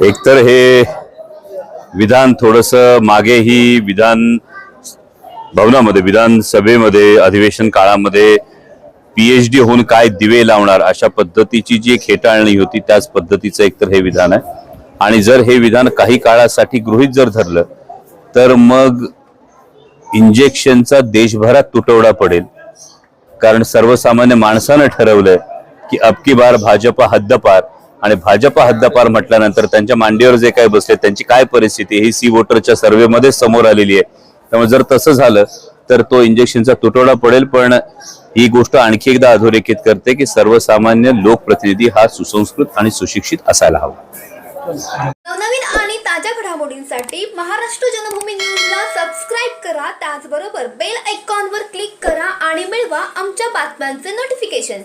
एकतर हे विधान थोडंसं मागेही विधान भवनामध्ये विधानसभेमध्ये अधिवेशन काळामध्ये पीएचडी होऊन काय दिवे लावणार अशा पद्धतीची जी खेटाळणी होती त्याच पद्धतीचं एकतर हे विधान आहे. आणि जर हे विधान काही काळासाठी गृहित जर धरलं तर मग इंजेक्शनचा देशभरात तुटवडा पडेल. कारण सर्वसामान्य माणसानं ठरवलंय की अबकी बार भाजपा हद्दपार आणि भाजपा हद्दपार म्हटल्यानंतर त्यांच्या मांडीवर जे काही बसले त्यांची काय परिस्थिती ही सी वोटरच्या सर्व्हेमध्ये समोर आलेली आहे. त्यामुळे जर तसं झालं तर तो इंजेक्शनचा तुटवडा पडेल पण ही गोष्ट आणखी एकदा अधोरेखित करते की सर्वसामान्य लोकप्रतिनिधी हा सुसंस्कृत आणि सुशिक्षित असायला हवा. नवनवीन आणि ताज्या घडामोडींसाठी महाराष्ट्र जनभूमी न्यूजला सबस्क्राईब करा. त्याचबरोबर बेल आयकॉनवर क्लिक करा आणि मिळवा आमच्या बातम्यांचे नोटिफिकेशन